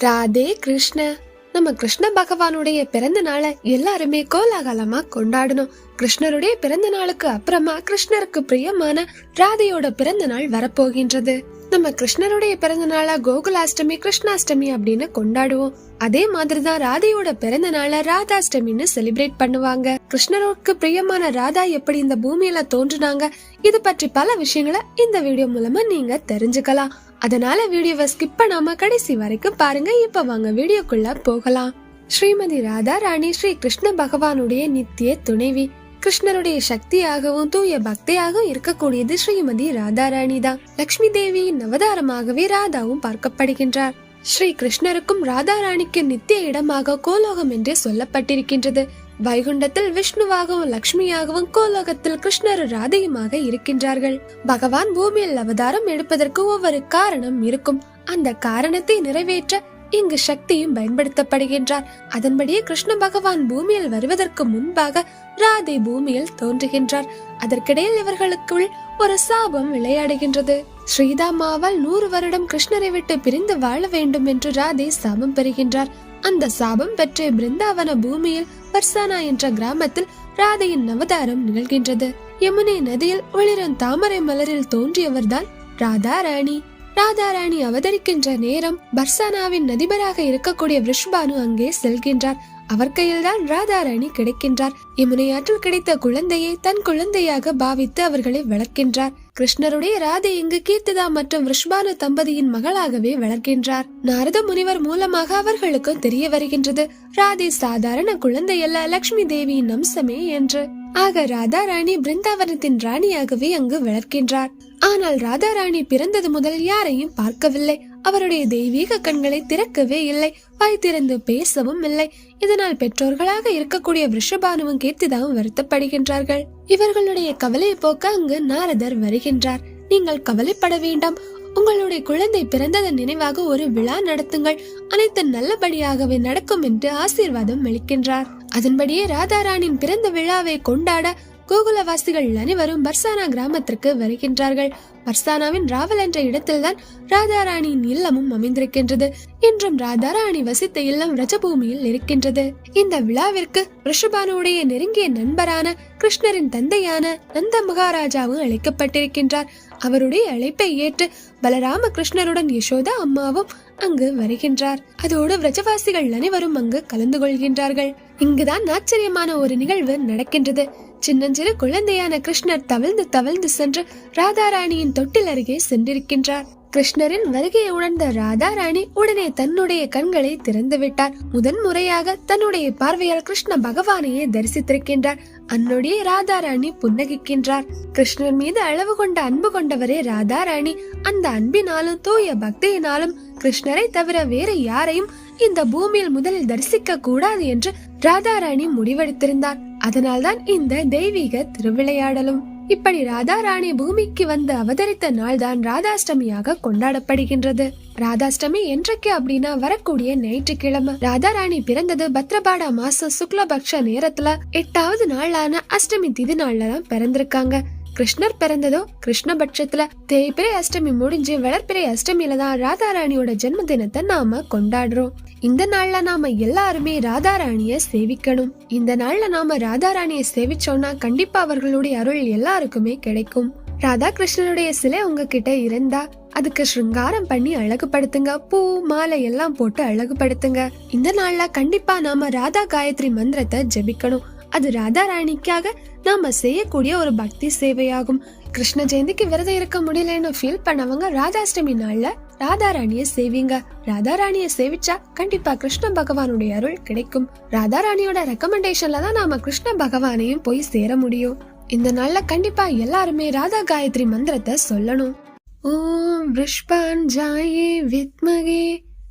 ராதே கிருஷ்ண. நம்ம கிருஷ்ண பகவானுடைய பிறந்த நாளை எல்லாருமே கோலாகலமா கொண்டாடணும். கிருஷ்ணருடைய பிறந்த நாளுக்கு அப்புறமா கிருஷ்ணருக்கு பிரியமான ராதையோட பிறந்த நாள் வரப்போகின்றது. நம்ம கிருஷ்ணருடைய பிறந்த நாளா கோகுலாஷ்டமி கிருஷ்ணாஷ்டமி அப்படின்னு கொண்டாடுவோம். அதே மாதிரி தான் ராதையோட பிறந்த நாள ராதாஷ்டமின்னு செலிப்ரேட் பண்ணுவாங்க. கிருஷ்ணருக்கு பிரியமான ராதா எப்படி இந்த பூமியில தோன்றுனாங்க இது பற்றி பல விஷயங்களை இந்த வீடியோ மூலமா நீங்க தெரிஞ்சுக்கலாம். அதனால வீடியோவை ஸ்கிப் பண்ணாம கடைசி வரைக்கும் பாருங்க இப்ப வாங்க வீடியோக்குள்ள போகலாம். ஸ்ரீமதி ராதா ராணி ஸ்ரீ கிருஷ்ண பகவானுடைய நித்திய துணைவி. கிருஷ்ணருடைய சக்தியாகவும் தூய பக்தியாகவும் இருக்கக்கூடியது ஸ்ரீமதி ராதா ராணி தான். லக்ஷ்மி தேவியின் அவதாரமாகவே ராதாவும் பார்க்கப்படுகின்றார். ஸ்ரீ கிருஷ்ணருக்கும் ராதாராணிக்கு நித்திய இடமாக கோலோகம் என்றே சொல்லப்பட்டிருக்கின்றது. வைகுண்டத்தில் விஷ்ணுவாகவும் லக்ஷ்மியாகவும் கோலோகத்தில் கிருஷ்ணர் ராதையுமாக இருக்கின்றார்கள். பகவான் பூமியில் அவதாரம் எடுப்பதற்கு ஒவ்வொரு காரணம் இருக்கும். அந்த காரணத்தை நிறைவேற்ற இங்கு சக்தியும் பயன்படுத்தப்படுகின்றார். அதன்படியே கிருஷ்ண பகவான் பூமியில் வருவதற்கு முன்பாக ராதை பூமியில் தோன்றுகின்றார். அதற்கிடையில் இவர்களுக்குள் ஒரு சாபம் விளையாடுகின்றது. ஸ்ரீதாமாவால் நூறு வருடம் கிருஷ்ணரை விட்டு பிரிந்து வாழ வேண்டும் என்று ராதே சாபம் பெறுகின்றார். அந்த சாபம் பெற்ற பிருந்தாவன பூமியில் பர்சானா என்ற கிராமத்தில் ராதையின் அவதாரம் நிகழ்கின்றது. யமுனை நதியில் ஒளிரும் தாமரை மலரில் தோன்றியவர்தான் ராதா ராணி ராதா ராணி அவதரிக்கின்ற நேரம் பர்சானாவின் நதிபராக இருக்கக்கூடிய விஷ்பானு அங்கே செல்கின்றார். அவர் கையில்தான் ராதா ராணி கிடைக்கின்றார். யமுனை கிடைத்த குழந்தையை தன் குழந்தையாக பாவித்து அவர்களை வளர்க்கின்றார். கிருஷ்ணருடைய ராதை இங்கு கீர்த்திதா மற்றும் ரிஷ்பான தம்பதியின் மகளாகவே வளர்க்கின்றார். நாரத முனிவர் மூலமாக அவர்களுக்கும் தெரிய வருகின்றது. ராதை சாதாரண குழந்தை அல்ல லட்சுமி தேவியின் அம்சமே என்று. ஆக ராதா ராணி பிருந்தாவனத்தின் ராணியாகவே அங்கு வளர்க்கின்றார். ஆனால் ராதாராணி பிறந்தது முதல் யாரையும் பார்க்கவில்லை. அவருடைய தெய்வீக கண்களை திறக்கவே இல்லை. வாய் திறந்து பேசவும் இல்லை. இதனால் பெற்றோர்களாக இருக்கக்கூடிய விஷபானுவும் கீர்த்திதாவும் வருத்தப்படுகின்றார்கள். இவர்களுடைய கவலையை போக்க அங்கு நாரதர் வருகின்றார். நீங்கள் கவலைப்பட வேண்டாம். உங்களுடைய குழந்தை பிறந்ததன் நினைவாக ஒரு விழா நடத்துங்கள். அனைத்து நல்லபடியாகவே நடக்கும் என்று ஆசீர்வாதம் அளிக்கின்றார். அதன்படியே ராதாராணின் பிறந்த விழாவை கொண்டாட கோகுலவாசிகள் அனைவரும் பர்சானா கிராமத்திற்கு வருகின்றார்கள். பர்சானாவின் ராவல் என்ற இடத்தில்தான் ராதாராணியின் இல்லமும் அமைந்திருக்கின்றது. இன்றும் ராதாராணி வசித்த இல்லம் ரஜபூமியில் இருக்கின்றது. இந்த விழாவிற்கு ரிஷபானுடைய நெருங்கிய நண்பரான கிருஷ்ணரின் தந்தையான நந்த மகாராஜாவும் அழைக்கப்பட்டிருக்கின்றார். அவருடைய அழைப்பை ஏற்று பலராம கிருஷ்ணருடன் யசோதா அம்மாவும் அங்கு வருகின்றார். அதோடு விரஜவாசிகள் அனைவரும் அங்கு கலந்து கொள்கின்றார்கள். இங்குதான் ஆச்சரியமான ஒரு நிகழ்வு நடக்கின்றது. சின்னஞ்சிறு குழந்தையான கிருஷ்ணர் தவழ்ந்து தவழ்ந்து சென்று ராதாராணியின் தொட்டில் அருகே சென்றிருக்கின்றார். கிருஷ்ணரின் வருகையை உணர்ந்த ராதாராணி உடனே தன்னுடைய கண்களை திறந்து விட்டார். முதன் முறையாக தன்னுடைய பார்வையால் கிருஷ்ண பகவானையே தரிசித்திருக்கின்றார். அன்னுடைய ராதாராணி புன்னகிக்கின்றார். கிருஷ்ணர் மீது அளவு கொண்ட அன்பு கொண்டவரே ராதாராணி. அந்த அன்பினாலும் தூய பக்தியினாலும் கிருஷ்ணரை தவிர வேறு யாரையும் இந்த பூமியில் முதலில் தரிசிக்க கூடாது என்று ராதாராணி முடிவெடுத்திருந்தார். அதனால்தான் இந்த தெய்வீக திருவிளையாடலும். இப்படி ராதா ராணி பூமிக்கு வந்து அவதரித்த நாள் தான் ராதாஷ்டமியாக கொண்டாடப்படுகின்றது. ராதாஷ்டமி என்றைக்கு அப்படின்னா வரக்கூடிய ஞாயிற்றுக்கிழமை. ராதா ராணி பிறந்தது பத்ரபாடா மாசம் சுக்லபக்ஷ நேரத்துல எட்டாவது நாளான அஷ்டமி திதி நாள்ல தான் பிறந்திருக்காங்க. கிருஷ்ணர் பிறந்ததோ கிருஷ்ணபட்சத்துல தேய்பிரை அஷ்டமி முடிஞ்சு வளர்ப்பிறை அஷ்டமியில தான் ராதாராணியோட ஜென்ம தினத்தை நாம கொண்டாடுறோம். இந்த நாள்ல நாம எல்லாருமே ராதாராணிய சேவிக்கணும். இந்த நாள்ல நாம ராதாராணிய சேவிச்சோம்னா கண்டிப்பா அவர்களுடைய அருள் எல்லாருக்குமே கிடைக்கும். ராதா கிருஷ்ணனுடைய சிலை உங்ககிட்ட இருந்தா அதுக்கு ஸ்ருங்காரம் பண்ணி அழகுபடுத்துங்க. பூ மாலை எல்லாம் போட்டு அழகுபடுத்துங்க. இந்த நாள்ல கண்டிப்பா நாம ராதா காயத்ரி மந்திரத்தை ஜெபிக்கணும். அது ராதா ராணிக்காக நாம செய்யக்கூடிய ஒரு பக்தி சேவையாகும். கிருஷ்ண ஜெயந்திக்கு விரதம் இருக்க முடியலன்னு ஃபீல் பண்ணவங்க ராதாஷ்டமி நாள்ல ராதாராணிய சேவிங்க. ராதாராணிய சேவிச்சா கண்டிப்பா கிருஷ்ண பகவானுடைய அருள் கிடைக்கும். ராதா ராணியோட ரெக்கமெண்டேஷன்ல தான் நாம கிருஷ்ண பகவானையும் போய் சேர முடியும். இந்த நாள்ல கண்டிப்பா எல்லாருமே ராதா காயத்ரி மந்திரத்தை சொல்லணும். ஓம் ரிஷ்பான் ஜாயே வித்மகே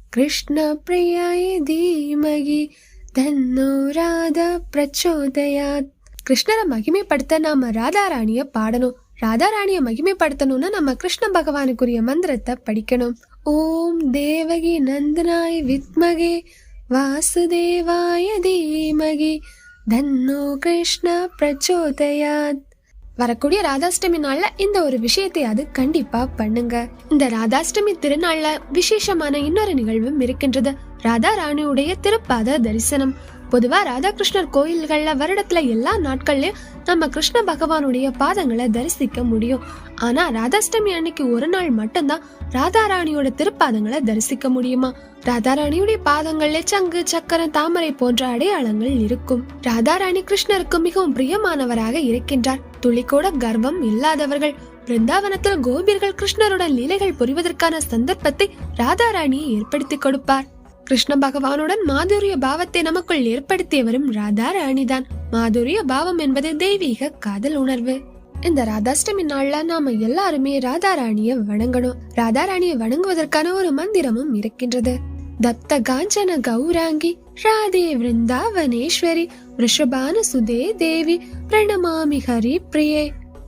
கிருஷ்ண பிரியாயே தீமகி தன்னோ ராதா பிரச்சோதயாத். கிருஷ்ணரை மகிமைப்படுத்த நாம ராதாராணிய பாடணும். ராதாராணிய மகிமைப்படுத்தணும்னா நம்ம கிருஷ்ண பகவானுக்குரிய மந்திரத்தை படிக்கணும். ஓம் தேவகி நந்தனாய் வித்மகே வாசுதேவாய தீமகி தன்னோ கிருஷ்ண பிரச்சோதயாத். வரக்கூடிய ராதாஷ்டமி நாள்ல இந்த ஒரு விஷயத்தையாவது கண்டிப்பா பண்ணுங்க. இந்த ராதாஷ்டமி திருநாள்ல விசேஷமான இன்னொரு நிகழ்வும் இருக்கின்றது. ராதா ராணியுடைய திருப்பாத தரிசனம். பொதுவாக ராதாகிருஷ்ணர் கோயில்களில் வருடத்தில் எல்லா நாட்கள்லையும் நம்ம கிருஷ்ண பகவானுடைய பாதங்களை தரிசிக்க முடியும். ஆனால் ராதாஷ்டமி அன்னைக்கு ஒரு நாள் மட்டும்தான் ராதாராணியோட திருப்பாதங்களை தரிசிக்க முடியுமா? ராதா ராணியுடைய பாதங்கள்ல சங்கு சக்கரம் தாமரை போன்ற அடையாளங்கள் இருக்கும். ராதாராணி கிருஷ்ணருக்கு மிகவும் பிரியமானவராக இருக்கின்றார். துளி கூட கர்வம் இல்லாதவர்கள் பிருந்தாவனத்தில் கோபியர்கள் கிருஷ்ணருடன் லீலைகள் புரிவதற்கான சந்தர்ப்பத்தை ராதா ராணியை ஏற்படுத்தி கொடுப்பார். கிருஷ்ண பகவானுடன் மாதுரிய பாவத்தை நமக்குள் ஏற்படுத்தியவரும் ராதா ராணிதான் மாதுரிய பாவம் என்பது தெய்வீக காதல் உணர்வு. இந்த ராதாஷ்டமி நாள்ல நாம எல்லாருமே ராதா ராணிய வணங்கணும். ராதா ராணியை வணங்குவதற்கான ஒரு மந்திரமும் இருக்கின்றது. தப்த காஞ்சன கௌராங்கி ராதே விருந்தாவனேஸ்வரி ரிஷபான சுதே தேவி பிரணமாமி ஹரி பிரியே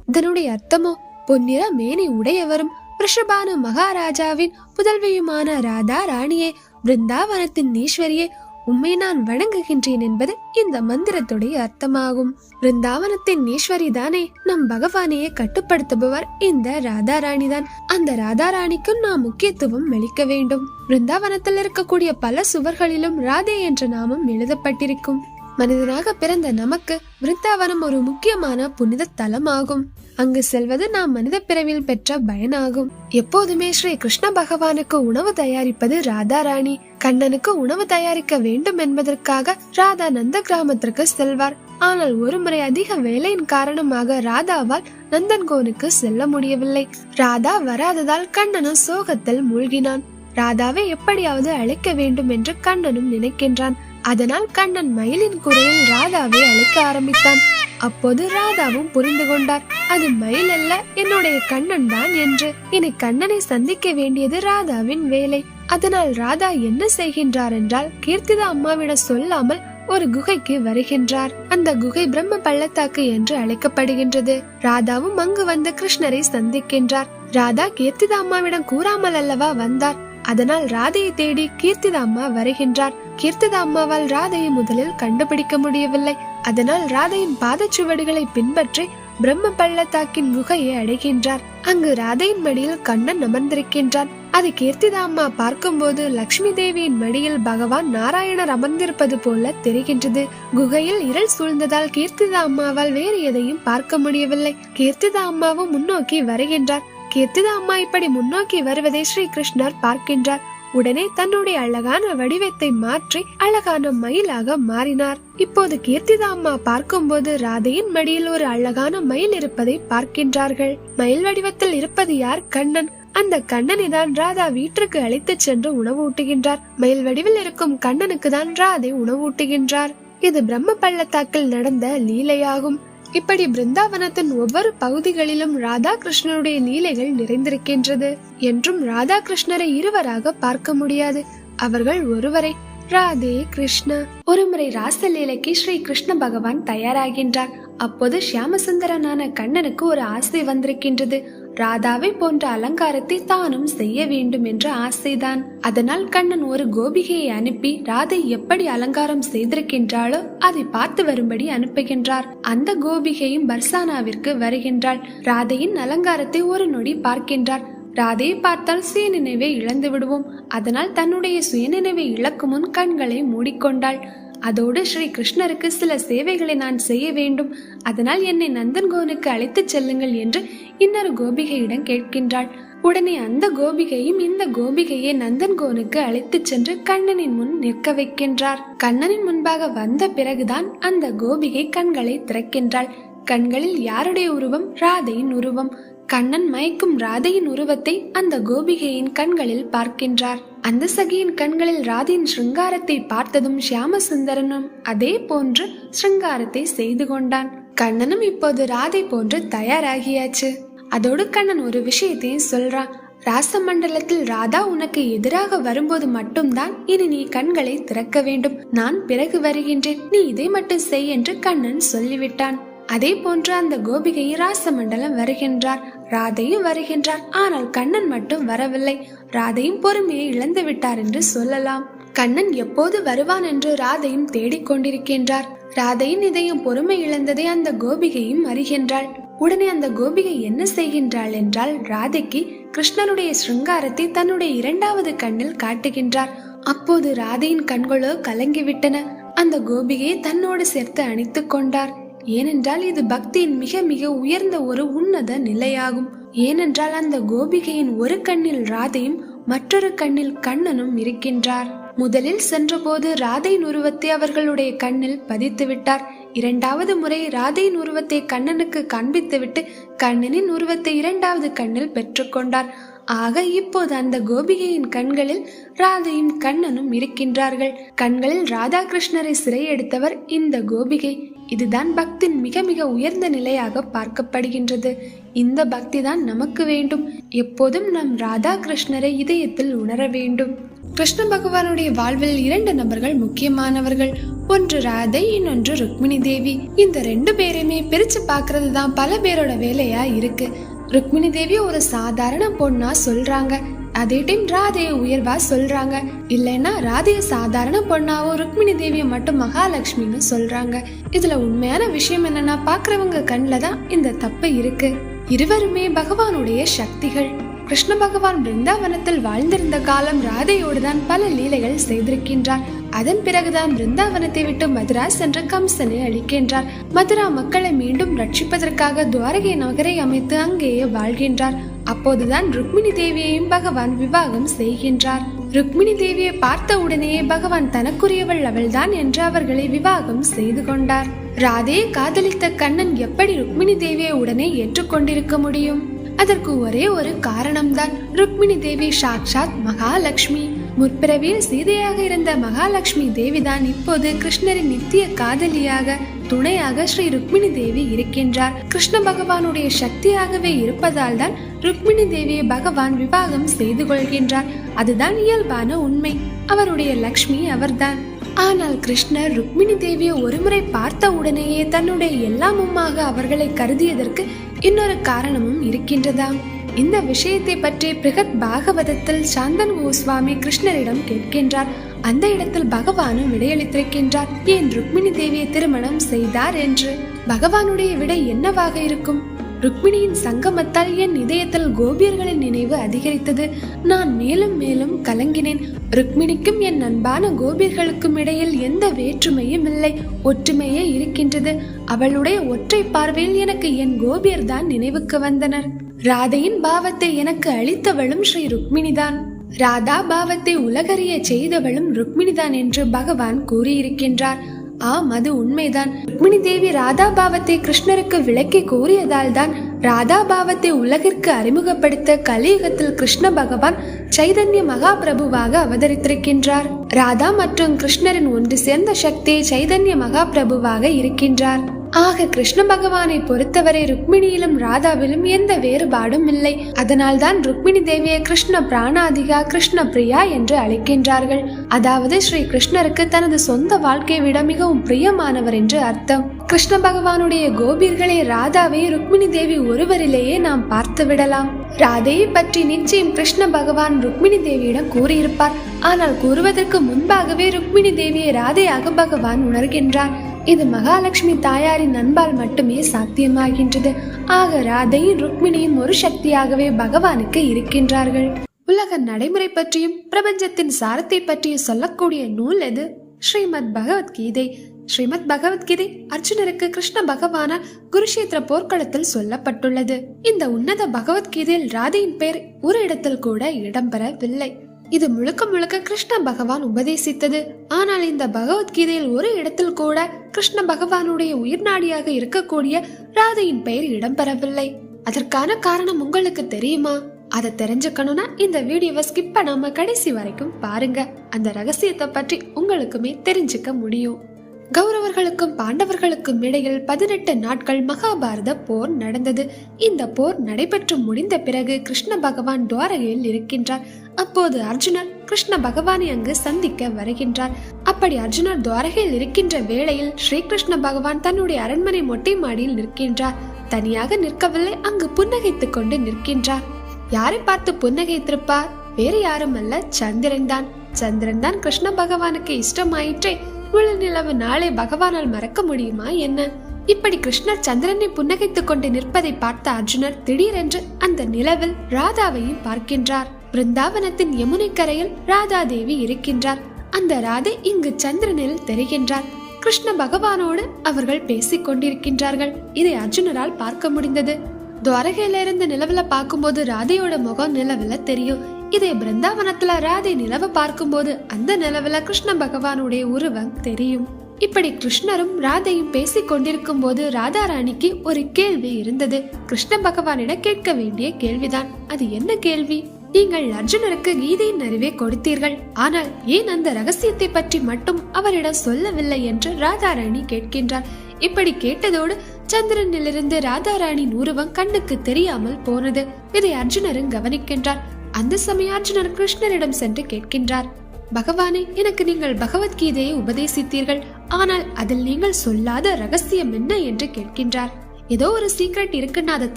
இதனுடைய அர்த்தமோ பொன்னிற மேனி உடையவரும் ரிஷபான மகாராஜாவின் புதல்வியுமான ராதா ராணியே பிருந்தாவனத்தின் ஈஸ்வரியே உம்மை நான் வணங்குகின்றேன் என்பது இந்த மந்திரத்துடைய அர்த்தமாகும். பிருந்தாவனத்தின் ஈஸ்வரி தானே நம் பகவானையே கட்டுப்படுத்துபவர். இந்த ராதாராணி தான் அந்த ராதா ராணிக்கும் நாம் முக்கியத்துவம் அளிக்க வேண்டும். பிருந்தாவனத்தில் இருக்கக்கூடிய பல சுவர்களிலும் ராதே என்ற நாமம் எழுதப்பட்டிருக்கும். மனிதனாக பிறந்த நமக்கு விருந்தாவனம் ஒரு முக்கியமான புனித தலமாகும். அங்கு செல்வது நாம் மனித பிறவியில் பெற்ற பயனாகும். எப்போதுமே ஸ்ரீ கிருஷ்ண பகவானுக்கு உணவு தயாரிப்பது ராதா ராணி கண்ணனுக்கு உணவு தயாரிக்க வேண்டும் என்பதற்காக ராதா நந்த கிராமத்திற்கு செல்வார். ஆனால் ஒருமுறை அதிக வேலையின் காரணமாக ராதாவால் நந்தன்கோனுக்கு செல்ல முடியவில்லை. ராதா வராததால் கண்ணனும் சோகத்தில் மூழ்கினான். ராதாவை எப்படியாவது அழைக்க வேண்டும் என்று கண்ணனும் நினைக்கின்றான். அதனால் கண்ணன் மயிலின் குரலில் ராதாவை அழைக்க ஆரம்பித்தான். அப்போது ராதாவும் புரிந்து கொண்டார். அது மயில் அல்ல என்னுடைய கண்ணன் தான் என்று. இனி கண்ணனை சந்திக்க வேண்டியது ராதாவின் வேலை. அதனால் ராதா என்ன செய்கின்றார் என்றால் கீர்த்திதா அம்மாவிடம் சொல்லாமல் ஒரு குகைக்கு வருகின்றார். அந்த குகை பிரம்ம பள்ளத்தாக்கு என்று அழைக்கப்படுகின்றது. ராதாவும் அங்கு வந்து கிருஷ்ணரை சந்திக்கின்றார். ராதா கீர்த்திதா அம்மாவிடம் கூறாமல் அல்லவா வந்தார்? அதனால் ராதையை தேடி கீர்த்திதா அம்மா வருகின்றார். கீர்த்திதா அம்மாவால் ராதையை முதலில் கண்டுபிடிக்க முடியவில்லை. அதனால் ராதையின் பாதச்சுவடுகளை பின்பற்றி பிரம்ம பள்ளத்தாக்கின் குகையை அடைகின்றார். அங்கு ராதையின் மடியில் கண்ணன் அமர்ந்திருக்கின்றான். அதை கீர்த்திதா அம்மா பார்க்கும்போது லக்ஷ்மி தேவியின் மடியில் பகவான் நாராயணர் அமர்ந்திருப்பது போல தெரிகின்றது. குகையில் இருள் சூழ்ந்ததால் கீர்த்திதா அம்மாவால் வேறு எதையும் பார்க்க முடியவில்லை. கீர்த்திதா அம்மாவும் முன்னோக்கி வருகின்றார். கீர்த்திதா அம்மா இப்படி முன்னோக்கி வருவதை ஸ்ரீ கிருஷ்ணர் பார்க்கின்றார். உடனே தன்னுடைய அழகான வடிவத்தை மாற்றி அழகான மயிலாக மாறினார். இப்போது கீர்த்திதா அம்மா பார்க்கும்போது ராதையின் மடியில் ஒரு அழகான மயில் இருப்பதை பார்க்கின்றார்கள். மயில் வடிவத்தில் இருப்பது யார்? கண்ணன். அந்த கண்ணனை தான் ராதா வீட்டிற்கு அழைத்துச் சென்று உணவூட்டுகின்றார். மயில் வடிவில் இருக்கும் கண்ணனுக்கு தான் ராதை உணவூட்டுகின்றார். இது பிரம்ம பள்ளத்தாக்கில் நடந்த லீலையாகும். இப்படி பிருந்தாவனத்தின் ஒவ்வொரு பகுதிகளிலும் ராதா கிருஷ்ணருடைய லீலைகள் நிறைந்திருக்கின்றது. என்றும் ராதா கிருஷ்ணரை இருவராக பார்க்க முடியாது. அவர்கள் ஒருவரை ராதே கிருஷ்ணா. ஒருமுறை ராசலீலைக்கு ஸ்ரீ கிருஷ்ண பகவான் தயாராகின்றார். அப்போது சியாமசுந்தரனான கண்ணனுக்கு ஒரு ஆசை வந்திருக்கின்றது. ராதாவை போன்ற அலங்காரத்தை தானும் செய்ய வேண்டும் என்ற ஆசைதான். அதனால் கண்ணன் ஒரு கோபிகையை அனுப்பி ராதை எப்படி அலங்காரம் செய்திருக்கின்றாளோ அதை பார்த்து வரும்படி அனுப்புகின்றார். அந்த கோபிகையும் பர்சானாவிற்கு வருகின்றாள். ராதையின் அலங்காரத்தை ஒரு நொடி பார்க்கின்றார். ராதையை பார்த்தால் சுயநினைவை இழந்து விடுவோம். அதனால் தன்னுடைய சுயநினைவை இழக்கும் முன் கண்களை மூடிக்கொண்டாள். அதோடு ஸ்ரீ கிருஷ்ணருக்கு சில சேவைகளை நான் செய்ய வேண்டும். அதனால் என்னை நந்தன்கோனுக்கு அழைத்துச் செல்லுங்கள் என்று இன்னொரு கோபிகையிடம் கேட்கின்றாள். உடனே அந்த கோபிகையும் இந்த கோபிகையை நந்தன்கோனுக்கு அழைத்துச் சென்று கண்ணனின் முன் நிற்க வைக்கின்றார். கண்ணனின் முன்பாக வந்த பிறகுதான் அந்த கோபிகை கண்களை திறக்கின்றாள். கண்களில் யாருடைய உருவம்? ராதையின் உருவம். கண்ணன் மயக்கும் ராதையின் உருவத்தை அந்த கோபிகையின் கண்களில் பார்க்கின்றார். அந்த சகியின் கண்களில் ராதையின் சிருங்காரத்தை பார்த்ததும் சியாமசுந்தரனும் அதே போன்று சிருங்காரத்தை செய்து கொண்டான். கண்ணனும் இப்போது ராதை போன்று தயாராகியாச்சு. அதோடு கண்ணன் ஒரு விஷயத்தையும் சொல்றான். ராசமண்டலத்தில் ராதா உனக்கு எதிராக வரும்போது மட்டும்தான் இனி நீ கண்களை திறக்க வேண்டும். நான் பிறகு வருகின்றேன். நீ இதை மட்டும் செய் என்று கண்ணன் சொல்லிவிட்டான். அதே போன்று அந்த கோபிகை ராசமண்டலம் வருகின்றார். ராதையும் வருகின்றார். ஆனால் கண்ணன் மட்டும் வரவில்லை. ராதையும் பொறுமையை இழந்து விட்டார் என்று சொல்லலாம். கண்ணன் எப்போது வருவான் என்று ராதையும் தேடிக் கொண்டிருக்கின்றார். ராதையின் இதயம் பொறுமை இழந்ததை அந்த கோபிகையும் அறிகின்றாள். உடனே அந்த கோபிகை என்ன செய்கின்றாள் என்றால் ராதைக்கு கிருஷ்ணனுடைய சிருங்காரத்தை தன்னுடைய இரண்டாவது கண்ணில் காட்டுகின்றார். அப்போது ராதையின் கண்களோ கலங்கிவிட்டன. அந்த கோபிகையை தன்னோடு சேர்த்து அணித்துக் கொண்டார். ஏனென்றால் இது பக்தியின் மிக மிக உயர்ந்த ஒரு உன்னத நிலையாகும். ஏனென்றால் அந்த கோபிகையின் ஒரு கண்ணில் ராதையும் மற்றொரு கண்ணில் கண்ணனும் இருக்கின்றார். முதலில் சென்றபோது ராதையின் உருவத்தை அவர்களுடைய கண்ணில் பதித்து விட்டார் இரண்டாவது முறை ராதையின் உருவத்தை கண்ணனுக்கு காண்பித்துவிட்டு கண்ணனின் உருவத்தை இரண்டாவது கண்ணில் பெற்றுக்கொண்டார் ஆக இப்போது அந்த கோபிகையின் கண்களில் ராதையும் கண்ணனும் இருக்கின்றார்கள். கண்களில் ராதாகிருஷ்ணரை சிறை எடுத்தவர் இந்த கோபிகை. இதுதான் பக்தின் மிக மிக உயர்ந்த நிலையாக பார்க்கப்படுகின்றது. இந்த பக்தி தான் நமக்கு வேண்டும். எப்போதும் நம் ராதாகிருஷ்ணரை இதயத்தில் உணர வேண்டும். கிருஷ்ண பகவானுடைய வாழ்வில் இரண்டு நபர்கள் முக்கியமானவர்கள். ஒன்று ராதை இன்னொன்று ருக்மிணி தேவி. இந்த ரெண்டு பேரையுமே பிரிச்சு பாக்குறது தான் பல பேரோட வேலையா இருக்கு. ருக்மிணி தேவி ஒரு சாதாரண பொண்ணா சொல்றாங்க. அதே டைம் ராதையை உயர்வா சொல்றாங்க. இல்லைன்னா ராதைய சாதாரண பொண்ணாவும் ருக்மிணி தேவியை மட்டும் மகாலட்சுமின்னு சொல்றாங்க. இதுல உண்மையான விஷயம் என்னன்னா பாக்குறவங்க கண்ணில் தான் இந்த தப்பு இருக்கு. இருவருமே பகவானுடைய சக்திகள். கிருஷ்ண பகவான் பிருந்தாவனத்தில் வாழ்ந்திருந்த காலம் ராதையோடு தான் பல லீலைகள் செய்திருக்கின்றார். அதன் பிறகுதான் பிருந்தாவனத்தை விட்டு மதுரா சென்று கம்சனை அழிக்கின்றார். மதுரா மக்களை மீண்டும் ரட்சிப்பதற்காக துவாரகை நகரை அமைத்து அங்கேயே வாழ்கின்றார். அப்போதுதான் ருக்மிணி தேவியையும் பகவான் விவாகம் செய்கின்றார். ருக்மிணி தேவியை பார்த்த உடனேயே பகவான் தனக்குரியவள் அவள்தான் என்று அவர்களை விவாகம் செய்து கொண்டார். ராதையை காதலித்த கண்ணன் எப்படி ருக்மிணி தேவியை உடனே ஏற்றுக்கொண்டிருக்க முடியும்? அதற்கு ஒரே ஒரு காரணம்தான். ருக்மிணி தேவி சாக்ஷாத் மகாலட்சுமி முற்பிறவியில் சீதையாக இருந்த மகாலட்சுமி தேவிதான் இப்போது கிருஷ்ணரின் நித்திய காதலியாக துணையாக ஸ்ரீ ருக்மிணி தேவி இருக்கின்றார். கிருஷ்ண பகவானுடைய சக்தியாகவே இருப்பதால் தான் ருக்மிணி தேவியை பகவான் விவாகம் செய்து கொள்கின்றார். அதுதான் இயல்பான உண்மை. அவருடைய லக்ஷ்மி அவர்தான். ஆனால் கிருஷ்ணர் ருக்மிணி தேவியை ஒருமுறை பார்த்த உடனேயே தன்னுடைய எல்லாமுமாக அவர்களை கருதியதற்கு இன்னொரு காரணமும் இருக்கின்றதாம் இந்த விஷயத்தை பற்றி பிருகத் பாகவதத்தில் சாந்தன் கோஸ்வாமி கிருஷ்ணரிடம் கேட்கின்றார். அந்த இடத்தில் பகவானும் விடையளித்திருக்கின்றார். ஏன் ருக்மிணி தேவியை திருமணம் செய்தார் என்று? பகவானுடைய விடை என்னவாக இருக்கும்? ருக்மிணியின் சங்கமத்தால் என் இதயத்தில் கோபியர்களின் நினைவு அதிகரித்தது? நான் மேலும் மேலும் கலங்கினேன். ருக்மிணிக்கும் என் அன்பான கோபியர்களுக்கும் இடையில் எந்த வேற்றுமையும் இல்லை. ஒற்றுமையே இருக்கின்றது. அவளுடைய ஒற்றை பார்வையில் எனக்கு என் கோபியர்தான் நினைவுக்கு வந்தனர். ராதையின் பாவத்தை எனக்கு அளித்தவளும் ஸ்ரீ ருக்மிணிதான். ராதா பாவத்தை உலகறிய செய்தவளும் ருக்மிணிதான் என்று பகவான் கூறியிருக்கின்றார். ஆம் அது உண்மைதான். ருக்மிணி தேவி ராதா பாவத்தை கிருஷ்ணருக்கு விளக்கி கூறியதால் தான் ராதா பாவத்தை உலகிற்கு அறிமுகப்படுத்த கலியுகத்தில் கிருஷ்ண பகவான் சைதன்ய மகாபிரபுவாக அவதரித்திருக்கின்றார். ராதா மற்றும் கிருஷ்ணரின் ஒன்று சேர்ந்த சக்தி சைதன்ய மகாபிரபுவாக இருக்கின்றார். ஆக கிருஷ்ண பகவானை பொறுத்தவரை ருக்மிணியிலும் ராதாவிலும் எந்த வேறுபாடும் இல்லை. அதனால்தான் ருக்மிணி தேவியை கிருஷ்ண பிராணாதிகா கிருஷ்ண பிரியா என்று அழைக்கின்றார்கள். அதாவது ஸ்ரீ கிருஷ்ணருக்கு தனது சொந்த வாழ்க்கையை விட மிகவும் பிரியமானவர் என்று அர்த்தம். கிருஷ்ண பகவானுடைய கோபியர்களே ராதாவை ருக்மிணி தேவி ஒருவரிலேயே நாம் பார்த்து விடலாம். ராதையை பற்றி நிச்சயம் கிருஷ்ண பகவான் ருக்மிணி தேவியிடம் கூறியிருப்பார். ஆனால் கூறுவதற்கு முன்பாகவே ருக்மிணி தேவியை ராதையாக பகவான் உணர்கின்றார். இது மகாலட்சுமி தாயாரின் அன்பால் மட்டுமே சாத்தியமாகின்றது. ஆக ராதையும் ருக்மிணியும் ஒரு சக்தியாகவே பகவானுக்கு இருக்கின்றார்கள். உலக நடைமுறை பற்றியும் பிரபஞ்சத்தின் சாரத்தை பற்றியும் சொல்லக்கூடிய நூல் எது? ஸ்ரீமத் பகவத்கீதை. ஸ்ரீமத் பகவத்கீதை அர்ஜுனருக்கு கிருஷ்ண பகவான குருஷேத்திர போர்க்களத்தில் சொல்லப்பட்டுள்ளது. இந்த உன்னத பகவத்கீதையில் ராதையின் பெயர் ஒரு இடத்தில் கூட இடம்பெறவில்லை. இது முழுக்க முழுக்க கிருஷ்ண பகவான் உபதேசித்தது. ஆனால் இந்த பகவத்கீதையில் ஒரு இடத்தில் கூட கிருஷ்ண பகவானுடைய உயிர்நாடியாக இருக்கக்கூடிய ராதையின் பெயர் இடம்பெறவில்லை. அதற்கான காரணம் உங்களுக்கு தெரியுமா? அதை தெரிஞ்சுக்கணும்னா இந்த வீடியோவை ஸ்கிப் பண்ணாம கடைசி வரைக்கும் பாருங்க. அந்த ரகசியத்தை பற்றி உங்களுக்குமே தெரிஞ்சுக்க முடியும். கௌரவர்களுக்கும் பாண்டவர்களுக்கும் இடையில் பதினெட்டு நாட்கள் மகாபாரத போர் நடந்தது. இந்த போர் நடைபெற்று முடிந்த பிறகு கிருஷ்ண பகவான் துவாரகையில் இருக்கின்றார். அப்போது அர்ஜுனர் கிருஷ்ண பகவானை அங்கு சந்திக்க வருகின்றார். அப்படி அர்ஜுனர் துவாரகையில் இருக்கின்ற வேளையில் ஸ்ரீகிருஷ்ண பகவான் தன்னுடைய அரண்மனை மொட்டை மாடியில் நிற்கின்றார். தனியாக நிற்கவில்லை அங்கு புன்னகைத்துக் கொண்டு நிற்கின்றார். யாரை பார்த்து புன்னகைத்திருப்பார்? வேறு யாரும் அல்ல சந்திரன் தான் சந்திரன் தான் கிருஷ்ண பகவானுக்கு இஷ்டமாயிற்றே. முழு நிலவு நாளை பகவானால் மறக்க முடியுமா என்ன? இப்படி கிருஷ்ணர் சந்திரனை புன்னகைத்துக் கொண்டு நிற்பதை பார்த்த அர்ஜுனர் திடீரென்று அந்த நிலவில் ராதாவையும் பார்க்கின்றார். பிருந்தாவனத்தின் யமுனை கரையில் ராதா தேவி இருக்கின்றார். அந்த ராதை இங்கு சந்திரனில் தெரிகின்றார். கிருஷ்ண பகவானோடு அவர்கள் பேசிக் கொண்டிருக்கின்றார்கள். இதை அர்ஜுனரால் பார்க்க முடிந்தது. துவாரகையில இருந்து நிலவுல பார்க்கும்போது ராதையோட முகம் நிலவுல தெரியும். இதே பிருந்தாவனத்துல ராதை நிலவை பார்க்கும்போது அந்த நிலவுல கிருஷ்ண பகவானுடைய உருவம் தெரியும். இப்படி கிருஷ்ணரும் ராதையும் பேசிக் கொண்டிருக்கும் போது ராதாராணிக்கு ஒரு கேள்வி இருந்தது. கிருஷ்ண பகவானிடம் கேட்க வேண்டிய கேள்விதான். அது என்ன கேள்வி? நீங்கள் அர்ஜுனருக்கு கீதையின் அறிவை கொடுத்தீர்கள். ஆனால் ஏன் அந்த ரகசியத்தை பற்றி மட்டும் அவரிடம் சொல்லவில்லை என்று ராதாராணி கேட்கின்றார் இப்படி கேட்டதோடு சந்திரனிலிருந்து ராதாராணியின் உருவம் கண்ணுக்கு தெரியாமல் போனது. இதை அர்ஜுனரும் கவனிக்கின்றார். அந்த சமயம் கிருஷ்ணரிடம் சென்று கேட்கின்றார் பகவானே எனக்கு நீங்கள் பகவத்கீதையை உபதேசித்தீர்கள். ஆனால் அதில் நீங்கள் சொல்லாத ரகசியம் என்ன? என்று கேட்கின்றார். ஏதோ ஒரு சீக்ரெட் இருக்குன்னு அதை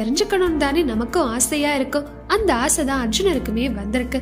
தெரிஞ்சுக்கணும் தானே நமக்கும் ஆசையா இருக்கும் அந்த ஆசை தான் அர்ஜுனருக்குமே வந்திருக்கு.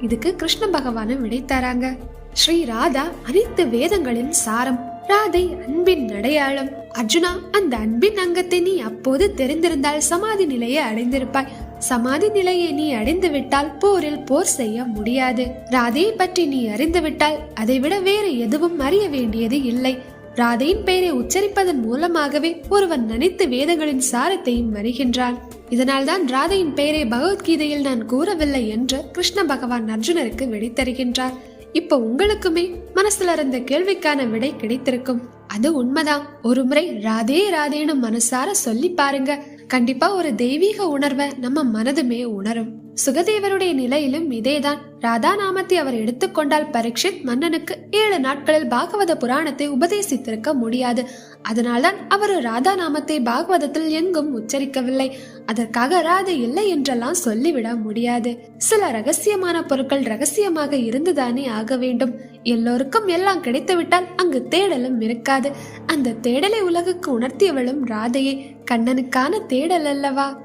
இதுக்கு கிருஷ்ண பகவானும் விடை தராங்க ஸ்ரீ ராதா அனைத்து வேதங்களின் சாரம். ராதை அன்பின் அடையாளம். அர்ஜுனா அந்த அன்பின் அங்கத்தை நீ அப்போது தெரிந்திருந்தால் சமாதி நிலையை அடைந்திருப்பாய். சமாதி நிலையை நீ அடைந்து விட்டால் போரில் போர் செய்ய முடியாது. ராதையை பற்றி நீ அறிந்து விட்டால் வேறு எதுவும் அறிய வேண்டியது இல்லை. ராதையின் பெயரை உச்சரிப்பதன் மூலமாகவே ஒருவன் நினைத்து வேதங்களின் சாரத்தையும் வருகின்றான் இதனால்தான் ராதையின் பெயரை பகவத்கீதையில் நான் கூறவில்லை என்று கிருஷ்ண பகவான் அர்ஜுனருக்கு விடை தருகின்றார் இப்போ உங்களுக்குமே மனசுல இருந்த கேள்விக்கான விடை கிடைத்திருக்கும். அது உண்மைதான். ஒரு முறை ராதே ராதேன்னு மனசார சொல்லி பாருங்க. கண்டிப்பா ஒரு தெய்வீக உணர்வை நம்ம மனதுமே உணரும். சுகதேவருடைய நிலையிலும் இதேதான். ராதா நாமத்தை அவர் எடுத்துக்கொண்டால் பரீட்சித் மன்னனுக்கு ஏழு நாட்களில் பாகவத புராணத்தை உபதேசித்திருக்க முடியாது. அதனால்தான் அவர் ராதா நாமத்தை பாகவதத்தில் எங்கும் உச்சரிக்கவில்லை. அதற்காக ராதை இல்லை என்றெல்லாம் சொல்லிவிட முடியாது. சில ரகசியமான பொருட்கள் ரகசியமாக இருந்துதானே ஆக வேண்டும். எல்லோருக்கும் எல்லாம் கிடைத்துவிட்டால் அங்கு தேடலும் இருக்காது. அந்த தேடலை உலகுக்கு உணர்த்தியவளும் ராதையே கண்ணனுக்கான தேடல் அல்லவா?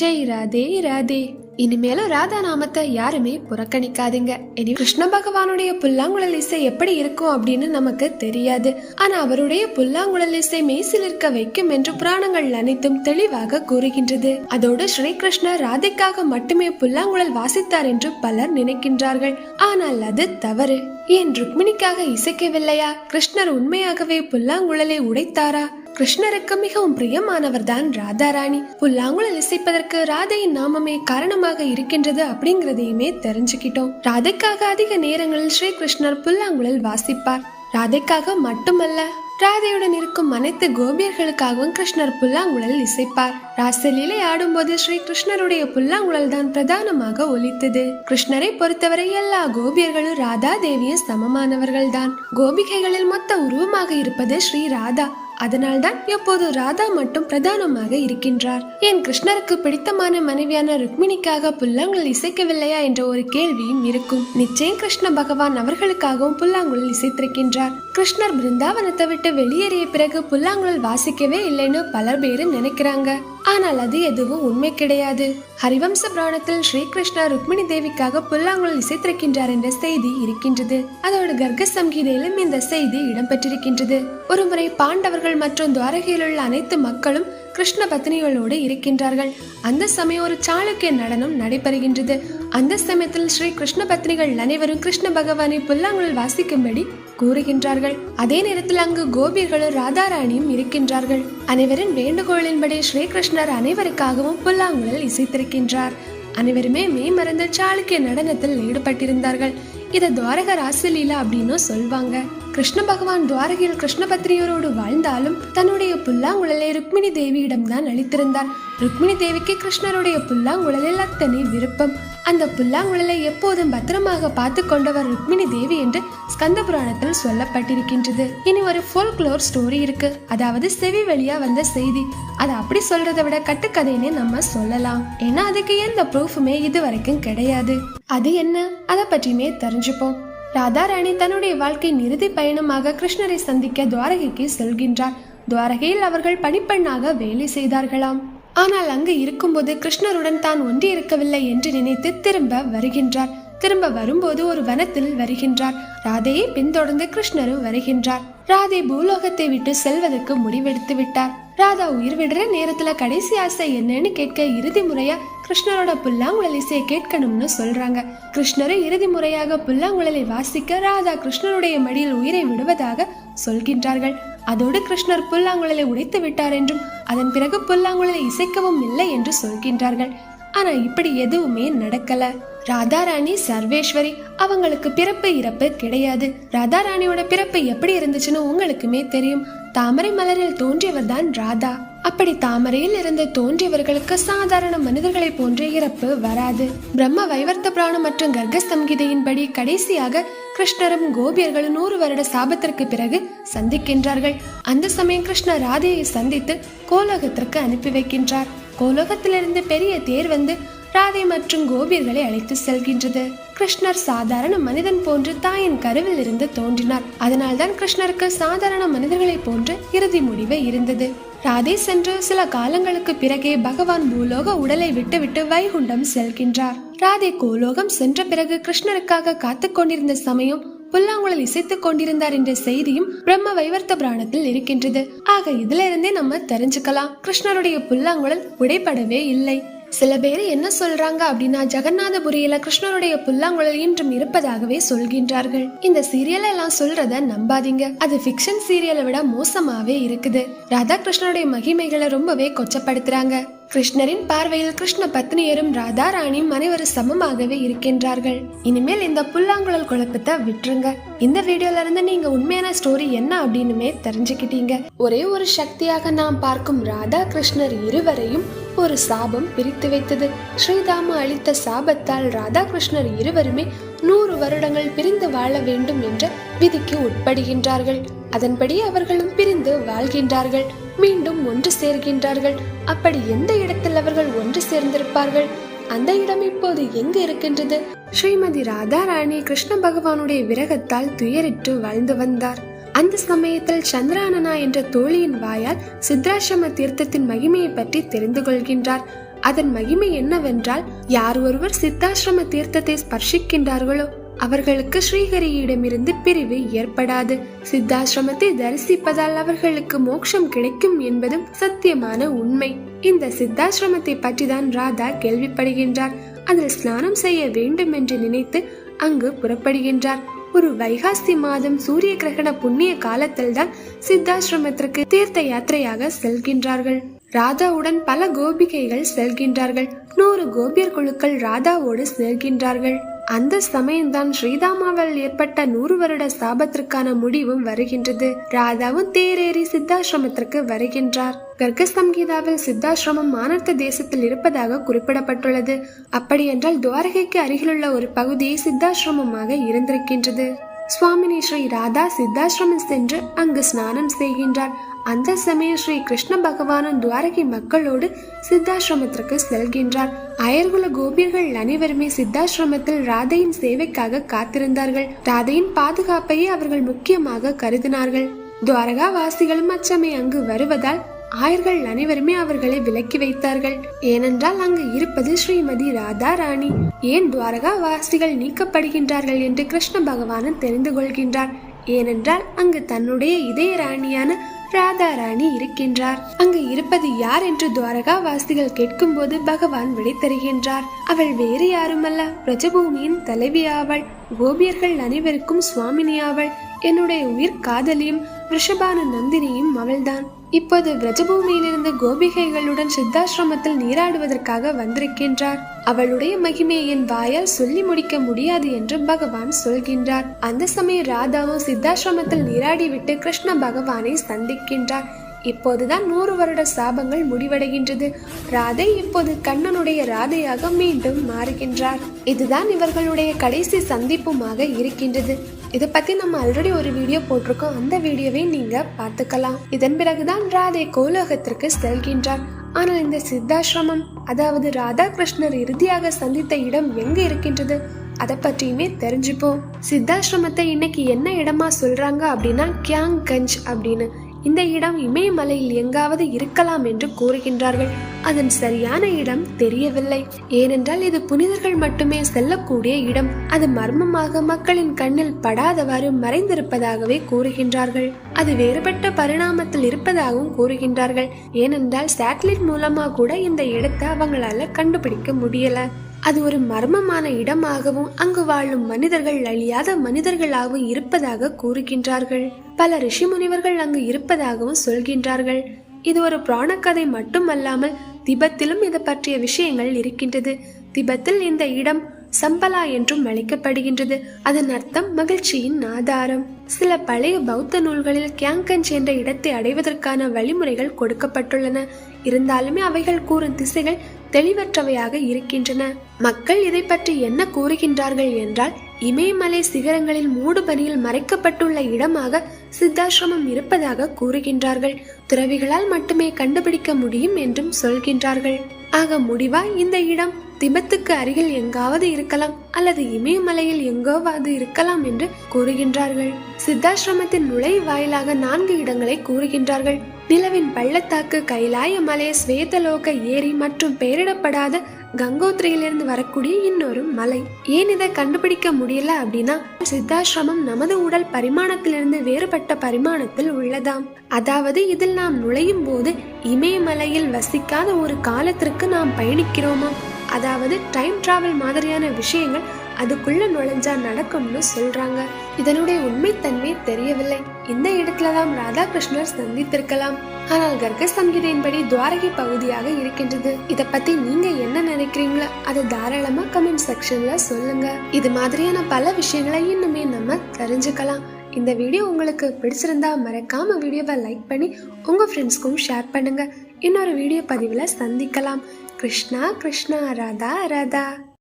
ஜெய் ராதே ராதே. இனிமேலும் ராதா நாமத்தை யாருமே புறக்கணிக்காதீங்க. இனி கிருஷ்ண பகவானுடைய புல்லாங்குழல் இசை எப்படி இருக்கும் அப்படின்னு நமக்கு தெரியாது. ஆனா அவருடைய புல்லாங்குழல் இசை மெய்சில் இருக்க வைக்கும் என்று புராணங்கள் அனைத்தும் தெளிவாக கூறுகின்றது. அதோடு ஸ்ரீகிருஷ்ணர் ராதைக்காக மட்டுமே புல்லாங்குழல் வாசித்தார் என்று பலர் நினைக்கின்றார்கள். ஆனால் அது தவறு. ஏன் ருக்மிணிக்காக இசைக்கவில்லையா? கிருஷ்ணர் உண்மையாகவே புல்லாங்குழலை உடைத்தாரா? கிருஷ்ணருக்கு மிகவும் பிரியமானவர் தான் ராதாராணி. புல்லாங்குழல் இசைப்பதற்கு ராதையின் நாமமே காரணமாக இருக்கின்றது அப்படிங்கறதையுமே தெரிஞ்சுக்கிட்டோம். ராதைக்காக அதிக நேரங்களில் ஸ்ரீ கிருஷ்ணர் புல்லாங்குழல் வாசிப்பார். ராதைக்காக மட்டுமல்ல ராதையுடன் இருக்கும் அனைத்து கோபியர்களுக்காகவும் கிருஷ்ணர் புல்லாங்குழல் இசைப்பார். ராசலீலை ஆடும்போது ஸ்ரீ கிருஷ்ணருடைய புல்லாங்குழல் தான் பிரதானமாக ஒலித்தது. கிருஷ்ணரை பொறுத்தவரை எல்லா கோபியர்களும் ராதா தேவியும் சமமானவர்கள் தான். கோபிகைகளில் மொத்த உருவமாக இருப்பது ஸ்ரீ ராதா. அதனால்தான் எப்போது ராதா மட்டும் பிரதானமாக இருக்கின்றார். ஏன் கிருஷ்ணருக்கு பிடித்தமான மனைவியான ருக்மிணிக்காக புல்லாங்குழல் இசைக்கவில்லையா என்ற ஒரு கேள்வியும் இருக்கும். நிச்சயம் கிருஷ்ண பகவான் அவர்களுக்காகவும் புல்லாங்குழல் இசைத்திருக்கின்றார். கிருஷ்ணர் பிருந்தாவனத்தை விட்டு வெளியேறிய பிறகு புல்லாங்குழல் வாசிக்கவே இல்லைன்னு பலர் பேரும் நினைக்கிறாங்க. ஆனால் அது எதுவும் உண்மை கிடையாது. ஹரிவம்ச புராணத்தில் ஸ்ரீகிருஷ்ணா ருக்மிணி தேவிக்காக புல்லாங்குழல் இசைத்திருக்கின்றார் என்ற செய்தி இருக்கின்றது. அதோட கர்க்க சம்ஹிதையிலும் இந்த செய்தி இடம்பெற்றிருக்கின்றது. ஒருமுறை பாண்டவர்கள் மற்றும் துவாரகையில் உள்ள அனைத்து மக்களும் கிருஷ்ண பத்னிகளோடு இருக்கின்றார்கள். அந்த சமயம் ஒரு சாளுக்கிய நடனம் நடைபெறுகின்றது. அந்த சமயத்தில் ஸ்ரீ கிருஷ்ண பத்னிகள் அனைவரும் கிருஷ்ண பகவானை புல்லாங்குழல் வாசிக்கும்படி கூறுகின்றார்கள். அதே நேரத்தில் அங்கு கோபியர்களும் ராதாராணியும் இருக்கின்றார்கள். அனைவரின் வேண்டுகோளின்படி ஸ்ரீகிருஷ்ணர் அனைவருக்காகவும் புல்லாங்குழல் இசைத்திருக்கின்றார். அனைவருமே மெய் மறந்த சாளுக்கிய நடனத்தில் ஈடுபட்டிருந்தார்கள். இதை துவாரக ராசலீலா அப்படின்னு சொல்வாங்க. கிருஷ்ண பகவான் துவாரகையில் கிருஷ்ணபத்திரியரோடு வாழ்ந்தாலும் தன்னுடைய புல்லாங்குழலை ருக்மிணி தேவியிடம் தான் அளித்திருந்தார். ருக்மிணி தேவிக்கு கிருஷ்ணருடைய புல்லாங்குழலில் அத்தனை விருப்பம். அந்த புல்லாங்குழலை எப்போதும் பத்திரமாக பார்த்து கொண்டவர் ருக்மிணி தேவி என்று ஸ்கந்த புராணத்தில் சொல்லப்பட்டிருக்கின்றது. இனி ஒரு ஃபோல்க்ளோர் ஸ்டோரி இருக்கு. அதாவது செவி வழியா வந்த செய்தி. அதை அப்படி சொல்றதை விட கட்டுக்கதைன்னு நம்ம சொல்லலாம். ஏன்னா அதுக்கு எந்த ப்ரூஃபுமே இது வரைக்கும் கிடையாது. அது என்ன? அதை பற்றியுமே தெரிஞ்சுப்போம். ராதாராணி தன்னுடைய வாழ்க்கையின் இறுதி பயணமாக கிருஷ்ணரை சந்திக்க துவாரகைக்கு செல்கின்றார். துவாரகையில் அவர்கள் பணிப்பெண்ணாக வேலை செய்தார்களாம். ஆனால் அங்கு இருக்கும்போது கிருஷ்ணருடன் தான் ஒன்றி இருக்கவில்லை என்று நினைத்து திரும்ப வருகின்றார். திரும்ப வரும்போது ஒரு வனத்தில் வருகின்றார். ராதையை பின்தொடர்ந்து கிருஷ்ணரும் வருகின்றார். ராதை பூலோகத்தை விட்டு செல்வதற்கு முடிவெடுத்து விட்டார். ராதா உயிர் விடுற நேரத்துல கடைசி ஆசை என்னன்னு கேட்க இறுதி முறையா கிருஷ்ணரோட புல்லாங்குழல் இசையை கேட்கணும்னு சொல்றாங்க. கிருஷ்ணரை இறுதி முறையாக புல்லாங்குழலை வாசிக்க ராதா கிருஷ்ணருடைய மடியில் உயிரை விடுவதாக சொல்கின்றார்கள். அதோடு கிருஷ்ணர் புல்லாங்குழலை உடைத்து விட்டார் என்றும் அதன் பிறகு புல்லாங்குழலை இசைக்கவும் இல்லை என்று சொல்கின்றார்கள். ஆனா இப்படி எதுவுமே நடக்கல. ராதாராணி சர்வேஸ்வரி அவங்களுக்கு பிறப்பு இறப்பு கிடையாது. ராதாராணியோட பிறப்பு எப்படி இருந்துச்சுன்னு உங்களுக்குமே தெரியும். தாமரை மலரில் தோன்றியவர் தான் ராதா. அப்படி தாமரையில் இருந்து தோன்றியவர்களுக்கு சாதாரண மனிதர்களை போன்ற இறப்பு வராது. பிரம்ம வைவர்த்த புராணம் மற்றும் கர்கசம்கிதையின்படி கடைசியாக கிருஷ்ணரும் கோபியர்களும் நூறு வருட சாபத்திற்கு பிறகு சந்திக்கின்றார்கள். அந்த சமயம் கிருஷ்ணர் ராதையை சந்தித்து கோலோகத்திற்கு அனுப்பி வைக்கின்றார். கோலோகத்திலிருந்து பெரிய தேர் வந்து ராதை மற்றும் கோபியர்களை அழைத்து செல்கின்றது. கிருஷ்ணர் சாதாரண மனிதன் போன்று தாயின் கருவில் இருந்து தோன்றினார். அதனால்தான் கிருஷ்ணருக்கு சாதாரண மனிதர்களை போன்று இறுதி முடிவு இருந்தது. ராதே சென்று சில காலங்களுக்கு பிறகே பகவான் பூலோக உடலை விட்டுவிட்டு வைகுண்டம் செல்கின்றார். ராதை கோலோகம் சென்ற பிறகு கிருஷ்ணருக்காக காத்து கொண்டிருந்த சமயம் புல்லாங்குழல் இசைத்துக் கொண்டிருந்தார் என்ற செய்தியும் பிரம்ம வைவர்த்த புராணத்தில் இருக்கின்றது. ஆக இதுல இருந்தே நம்ம தெரிஞ்சுக்கலாம். கிருஷ்ணருடைய புல்லாங்குழல் உடைப்படவே இல்லை. சில பேர் என்ன சொல்றாங்க அப்படின்னா ஜெகநாதபுரியில கிருஷ்ணருடைய புல்லாங்குழல் இன்றும் இருப்பதாகவே சொல்கின்றார்கள். இந்த சீரியல் எல்லாம் சொல்றத நம்பாதீங்க. அது ஃபிக்ஷன் சீரியலை விட மோசமாவே இருக்குது. ராதா கிருஷ்ணருடைய மகிமைகளை ரொம்பவே கொச்சப்படுத்துறாங்க. கிருஷ்ணரின் பார்வையில் கிருஷ்ண பத்னியரும் ராதா ராணியும் அனைவரும் சமமாகவே இருக்கின்றார்கள். இனிமேல் இந்த புல்லாங்குழல் குழப்பத்தை விட்டுருங்க. இந்த வீடியோல இருந்து நீங்க உண்மையான ஸ்டோரி என்ன அப்படின்னுமே தெரிஞ்சுக்கிட்டீங்க. ஒரே ஒரு சக்தியாக நாம் பார்க்கும் ராதா கிருஷ்ணர் இருவரையும் ஒரு சாபம் பிரித்து வைத்தது. ஸ்ரீதாமா அளித்த சாபத்தால் ராதாகிருஷ்ணர் இருவருமே நூறு வருடங்கள் பிரிந்து வாழ வேண்டும் என்ற விதிக்கு உட்படுகின்றார்கள். அதன்படி அவர்களும் பிரிந்து வாழ்கின்றார்கள். மீண்டும் ஒன்று சேர்கின்றார்கள். அப்படி எந்த இடத்தில் அவர்கள் ஒன்று சேர்ந்திருப்பார்கள்? அந்த இடம் இப்போது எங்கு இருக்கின்றது? ஸ்ரீமதி ராதா ராணி கிருஷ்ண பகவானுடைய விரகத்தால் துயரிட்டு வாழ்ந்து வந்தார். அந்த சமயத்தில் சந்திரானனா என்ற தோழியின் வாயால் சித்ராசிரம தீர்த்தத்தின் மகிமையை பற்றி தெரிந்து கொள்கின்றார். அதன் மகிமை என்னவென்றால் யார் ஒருவர் சித்தாசிரம தீர்த்தத்தை ஸ்பர்ஷிக்கின்றார்களோ அவர்களுக்கு ஸ்ரீஹரியிடமிருந்து பிரிவு ஏற்படாது. சித்தாசிரமத்தை தரிசிப்பதால் அவர்களுக்கு மோட்சம் கிடைக்கும் என்பதும் சத்தியமான உண்மை. இந்த சித்தாசிரமத்தை பற்றிதான் ராதா கேள்விப்படுகின்றார். அதில் ஸ்நானம் செய்ய வேண்டும் என்று நினைத்து அங்கு புறப்படுகின்றார். ஒரு வைகாசி மாதம் சூரிய கிரகண புண்ணிய காலத்தில் தான் சித்தாசிரமத்திற்கு தீர்த்த யாத்திரையாக செல்கின்றார்கள். ராதாவுடன் பல கோபிகைகள் செல்கின்றார்கள். நூறு கோபியர் குழுக்கள் ராதாவோடு செல்கின்றார்கள் அந்த சமயம்தான் ஸ்ரீதாமாவால் ஏற்பட்ட நூறு வருட சாபத்திற்கான முடிவும் வருகின்றது. ராதாவும் தேரேறி சித்தாசிரமத்திற்கு வருகின்றார். கர்க்க சம்ஹிதாவில் சித்தாசிரமம் மானர்த்த தேசத்தில் இருப்பதாக குறிப்பிடப்பட்டுள்ளது. அப்படியென்றால் துவாரகைக்கு அருகிலுள்ள ஒரு பகுதி சித்தாசிரமமாக இருந்திருக்கின்றது. சுவாமினி ஸ்ரீ ராதா சித்தாசிரமம் சென்று அங்கு ஸ்நானம் செய்கின்றார். அந்த சமயம் ஸ்ரீ கிருஷ்ண பகவானும் துவாரகை மக்களோடு சித்தாசிரமத்திற்கு செல்கின்றார். அயர்குல கோபியர்கள் அனைவருமே சித்தாசிரமத்தில் ராதையின் சேவைக்காக காத்திருந்தார்கள். ராதையின் பாதுகாப்பையே அவர்கள் முக்கியமாக கருதினார்கள். துவாரகா வாசிகளும் அச்சமே அங்கு வருவதால் ஆயர்கள் அனைவருமே அவர்களை விலக்கி வைத்தார்கள். ஏனென்றால் அங்கு இருப்பது ஸ்ரீமதி ராதா ராணி ஏன் துவாரகா வாசிகள் நீக்கப்படுகின்றார்கள் என்று கிருஷ்ண பகவானன் தெரிந்து கொள்கின்றார். ஏனென்றால் அங்கு தன்னுடைய இதய ராணியான ராதா ராணி இருக்கின்றார். அங்கு இருப்பது யார் என்று துவாரகா வாசிகள் கேட்கும் போது பகவான் விடை தருகின்றார். அவள் வேறு யாருமல்ல. பிரஜபூமியின் தலைவி ஆவள். கோபியர்கள் அனைவருக்கும் சுவாமினி ஆவள். என்னுடைய உயிர் காதலியும் ரிஷபான நந்தினியும் அவள்தான். இப்போது பிரஜபூமியிலிருந்து கோபிகைகளுடன் சித்தாசிரமத்தில் நீராடுவதற்காக வந்திருக்கின்றார். அவளுடைய மகிமையை என் வாயால் சொல்லி முடிக்க முடியாது என்று பகவான் சொல்கின்றார். அந்த சமயம் ராதாவும் சித்தாசிரமத்தில் நீராடிவிட்டு கிருஷ்ண பகவானை சந்திக்கின்றார். இப்போதுதான் நூறு வருட சாபங்கள் முடிவடைகின்றது. ராதை இப்போது கண்ணனுடைய ராதையாக மீண்டும் மாறுகின்றார். இதுதான் இவர்களுடைய கடைசி சந்திப்புமாக இருக்கின்றது. இதை பத்தி நம்ம ஆல்ரெடி ஒரு வீடியோ போட்டிருக்கோம். அந்த வீடியோவை நீங்க பார்த்துக்கலாம். இதன் பிறகுதான் ராதை கோலோகத்திற்கு செல்கின்றார். ஆனால் இந்த சித்தாசிரமம் அதாவது ராதாகிருஷ்ணர் இறுதியாக சந்தித்த இடம் எங்கே இருக்கின்றது? அதை பற்றியுமே தெரிஞ்சுப்போம். சித்தாசிரமத்தை இன்னைக்கு என்ன இடமா சொல்றாங்க அப்படின்னா கியாங் கஞ்ச் அப்படின்னு. இந்த இடம் இமயமலையில் எங்காவது இருக்கலாம் என்று கூறுகின்றார்கள். அதன் சரியான இடம் தெரியவில்லை. ஏனென்றால் இது புனிதர்கள் மட்டுமே செல்லக்கூடிய இடம். அது மர்மமாக மக்களின் கண்ணில் படாதவாறு மறைந்திருப்பதாகவே கூறுகின்றார்கள். அது வேறுபட்ட பரிணாமத்தில் இருப்பதாகவும் கூறுகின்றார்கள். ஏனென்றால் சேட்டலைட் மூலமா கூட இந்த இடத்தை அவங்களால கண்டுபிடிக்க முடியல. அது ஒரு மர்மமான இடமாகவும் அங்கு வாழும் மனிதர்கள் அழியாத மனிதர்களாகவும் இருப்பதாக கூறுகின்றார்கள். பல ரிஷி முனிவர்கள் அங்கு இருப்பதாகவும் சொல்கின்றார்கள். இது ஒரு புராணக்கதை மட்டுமல்லாமல் திபெத்திலும் இது பற்றிய விஷயங்கள் இருக்கின்றது. திபெத்தில் இந்த இடம் சம்பலா என்றும் அழைக்கப்படுகின்றது. அதன் அர்த்தம் மகிழ்ச்சியின் ஆதாரம். சில பழைய பௌத்த நூல்களில் கியாங்கஞ்ச் என்ற இடத்தை அடைவதற்கான வழிமுறைகள் கொடுக்கப்பட்டுள்ளன. இருந்தாலுமே அவைகள் கூறும் திசைகள் தெளிவற்றவையாக இருக்கின்றன. மக்கள் இதை பற்றி என்ன கூறுகின்றார்கள் என்றால் இமயமலை சிகரங்களில் மூடுபனியில் மறைக்கப்பட்டுள்ள இடமாக சித்தாசிரமம் இருப்பதாக கூறுகின்றார்கள். துறவிகளால் மட்டுமே கண்டுபிடிக்க முடியும் என்றும் சொல்கின்றார்கள். ஆக முடிவா இந்த இடம்? திபெத்துக்கு அருகில் எங்காவது இருக்கலாம் அல்லது இமயமலையில் எங்கோவாவது இருக்கலாம் என்று கூறுகின்றார்கள். சித்தாசிரமத்தின் நுழை வாயிலாக நான்கு இடங்களை கூறுகின்றார்கள். நிலவின் பள்ளத்தாக்கு கைலாய மலை ஸ்வேதலோக ஏரி மற்றும் பெயரிடப்படாத கங்கோத்ரியிலிருந்து வரக்கூடிய இன்னொரு மலை. ஏன் இதை கண்டுபிடிக்க முடியல அப்படின்னா சித்தாசிரமம் நமது உடல் பரிமாணத்திலிருந்து வேறுபட்ட பரிமாணத்தில் உள்ளதாம். அதாவது இதில் நாம் நுழையும் போது இமயமலையில் வசிக்காத ஒரு காலத்திற்கு நாம் பயணிக்கிறோமா? அதாவது டைம் டிராவல் மாதிரியான விஷயங்கள் அதுக்குள்ள நுழைஞ்சா நடக்கும்னு சொல்றாங்க. இதனுடைய உண்மைத்தன்மை தெரியவில்லை. இந்த இடத்துலதான் ராதாகிருஷ்ணர் சந்தித்திருக்கலாம். ஆனால் கர்க்க சங்கீதையின்படி துவாரகை பகுதியாக இருக்கின்றது. இத பத்தி நீங்க என்ன நினைக்கிறீங்களோ அதை தாராளமா கமெண்ட் செக்ஷன்ல சொல்லுங்க. இது மாதிரியான பல விஷயங்களை இன்னுமே நம்ம தெரிஞ்சுக்கலாம். இந்த வீடியோ உங்களுக்கு பிடிச்சிருந்தா மறக்காம வீடியோவை லைக் பண்ணி உங்க ஃப்ரெண்ட்ஸ்க்கும் ஷேர் பண்ணுங்க. இன்னொரு வீடியோ பதிவில் சந்திக்கலாம். கிருஷ்ணா கிருஷ்ணா ராதா ராதா